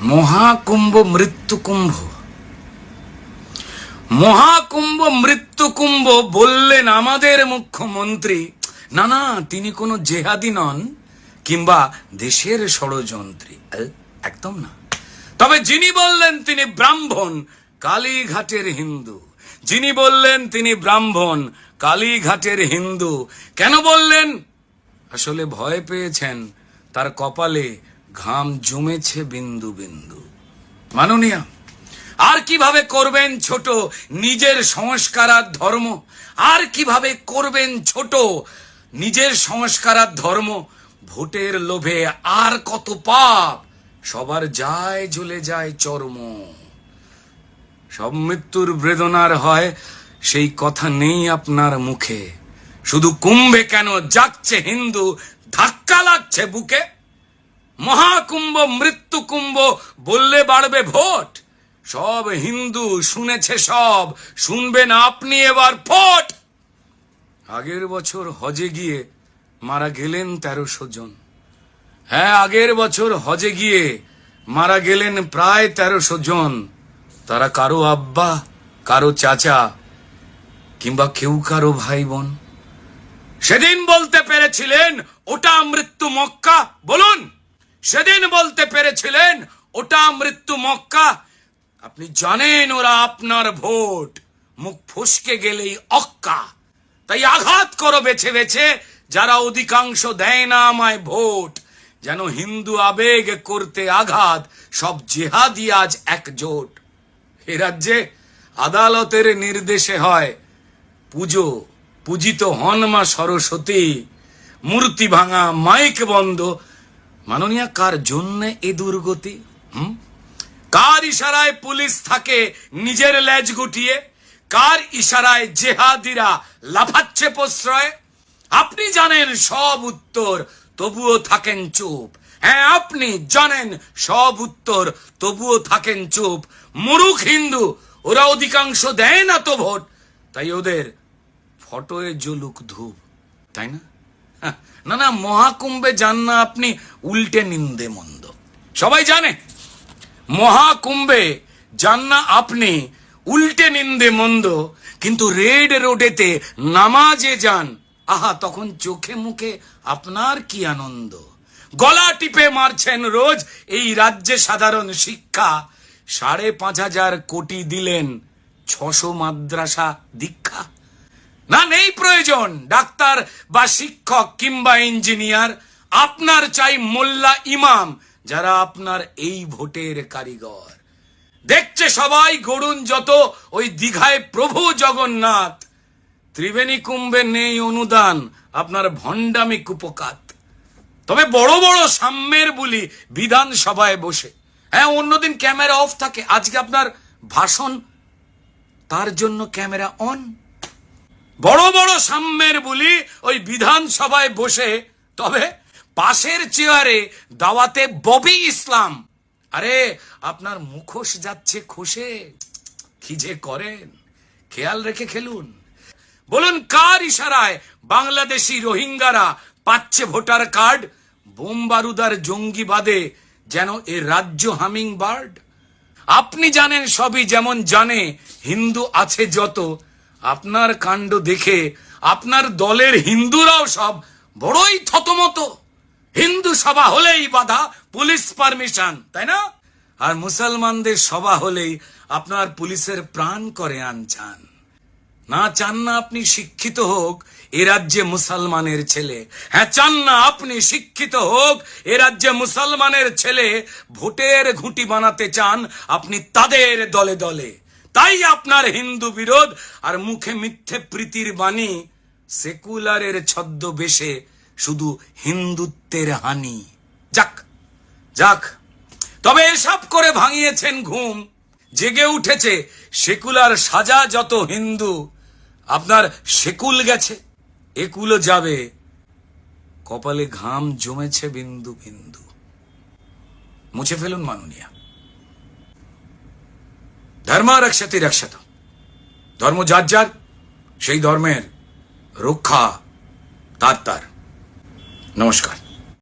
মহাকুম্ভ মৃত্যুকুম্ভ। মহাকুম্ভ মৃত্যুকুম্ভ বললেন আমাদের মুখ্যমন্ত্রী। না না, তিনি কোনো জেহাদি নন, কিংবা দেশের ষড়যন্ত্রী। একদম না। তবে যিনি বললেন তিনি ব্রাহ্মণ, কালীঘাটের হিন্দু। যিনি বললেন তিনি ব্রাহ্মণ, কালীঘাটের হিন্দু। কেন বললেন? আসলে ভয় পেয়েছেন তার কপালে ঘাম জমেছে বিন্দু বিন্দু। মাননীয়া, আর কীভাবে করবেন ছোট নিজের সংস্কার আর ধর্ম? আর কীভাবে করবেন ছোট নিজের সংস্কার আর ধর্ম? ভোটের লোভে আর কত পাপ? সবার যায় জ্বলে যায় চর্ম। সব মৃত্যুর বেদনার হয়, সেই কথা নেই আপনার মুখে। শুধু কুম্ভে কেন যাচ্ছে হিন্দু, ধাক্কা লাগছে বুকে। মহাকুম্ভ, মৃত্যু কুম্ভ, বললে বাড়বে ভোট। সব হিন্দু শুনেছে সব, শুনবেন আপনি এবার ফোট আগের বছর হজে গিয়ে মারা গেলেন তেরোশো জন। হ্যাঁ আগের বছর হজে গিয়ে মারা গেলেন প্রায় তেরোশো জন। তারা কারও আব্বা, কারও চাচা, কিংবা কেউ কারও ভাই বোন। সেদিন বলতে পেরেছিলেন, ওটা মৃত্যু মক্কা, বলুন। সেদিন বলতে পেরেছিলেন, ওটা মৃত্যু মক্কা। আপনি জানেন ওরা আপনার ভোট। মুখ ফসকে গেলেই অক্কা। তাই আঘাত করো বেছে বেছে, যারা অধিকাংশ দেয় না আমায় ভোট। যেন হিন্দু আবেগ করতে আঘাত, সব জেহাদি আজ একজোট। এ রাজ্যে আদালতের নির্দেশে হয়, পুজো, পূজিত হন মা সরস্বতী, মূর্তি ভাঙা মাইক বন্ধ মাননীয়া কার জন্য এ দুর্গতি, হুম? কার ইশারায় পুলিশ থাকে নিজের লেজ গুটিয়ে, কার ইশারায় জেহাদিরা লাফাচ্ছে প্রশ্রয়? আপনি জানেন সব উত্তর, তবুও থাকেন চুপ। হ্যাঁ আপনি জানেন সব উত্তর, তবুও থাকেন চুপ। মুরুখ হিন্দু, ওরা অধিকাংশ দেয় না তো ভোট। তাই ওদের ফটোয়ে জলুক ধূপ, তাই না? না না, মহাকুম্ভে যান না আপনি, উল্টে নিন্দে মন্দ। সবাই জানে? মহাকুম্ভে যান না আপনি, উল্টে নিন্দে মন্দ, কিন্তু রেড রোডেতে নামাজে যান, আহা, তখন চোখে মুখে আপনার কি আনন্দ? গলা টিপে মারছেন রোজ এই রাজ্যে সাধারণ শিক্ষা, সাড়ে পাঁচ হাজার কোটি দিলেন ছশো মাদ্রাসা দীক্ষা। না নেই প্রয়োজন, ডাক্তার বা শিক্ষক কিংবা ইঞ্জিনিয়ার। আপনার চাই মোল্লা ইমাম, যারা আপনার এই ভোটের কারিগর। দেখছে সবাই গড়ুন যত ওই দীঘায় প্রভু জগন্নাথ। ত্রিবেণী কুম্ভে নেই অনুদান, আপনার ভণ্ডামি কুপকাত। তবে বড় বড় সাম্যের বলি বিধানসভায় বসে। হ্যাঁ অন্যদিন ক্যামেরা অফ থাকে, আজকে আপনার ভাষণ, তার জন্য ক্যামেরা অন। বড় বড় সাম্যের বলি ওই বিধানসভায় বসে, তবে পাশের চেয়ারে দাওয়াতে ববি ইসলাম। আরে, আপনার মুখোশ যাচ্ছে খসে। কি যে করেন? খেয়াল রেখে খেলুন। বলুন, কার ইশারায় বাংলাদেশি রোহিঙ্গারা পাচ্ছে ভোটার কার্ড? বোম বারুদার জঙ্গিবাদে যেন এ রাজ্য হামিং বার্ড আপনি জানেন সবই যেমন জানে, হিন্দু আছে যত। আপনার কাণ্ড দেখে আপনার দলের হিন্দুরাও সব বড়ই থতমত। হিন্দু সভা হলেই বাধা, পুলিশ পারমিশন, তাই না? আর মুসলমানদের সভা হলেই আপনার পুলিশের প্রাণ করে আনচান না চান না আপনি শিক্ষিত হোক, এ রাজ্যে মুসলমানের ছেলে। হ্যাঁ চান না আপনি শিক্ষিত হোক, এ রাজ্যে মুসলমানের ছেলে। ভোটের ঘুঁটি বানাতে চান, আপনি তাদের দলে দলে। তাই আপনার হিন্দু বিরোধ আর মুখে মিথ্যে প্রীতির বাণী সেকুলারের ছদ্মবেশে শুধু হিন্দুত্বের হানি। যাক যাক। তবে এসব করে ভাঙিয়েছেন ঘুম। জেগে উঠেছে সেকুলার সাজা যত হিন্দু, আপনার সেকুল গেছে একুলো যাবে। কপালে ঘাম জমেছে বিন্দু বিন্দু। মুছে ফেলুন মাননীয়া। ধর্ম রক্ষতি রক্ষত ধর্ম যার যার সেই ধর্মের রক্ষা তার তার নমস্কার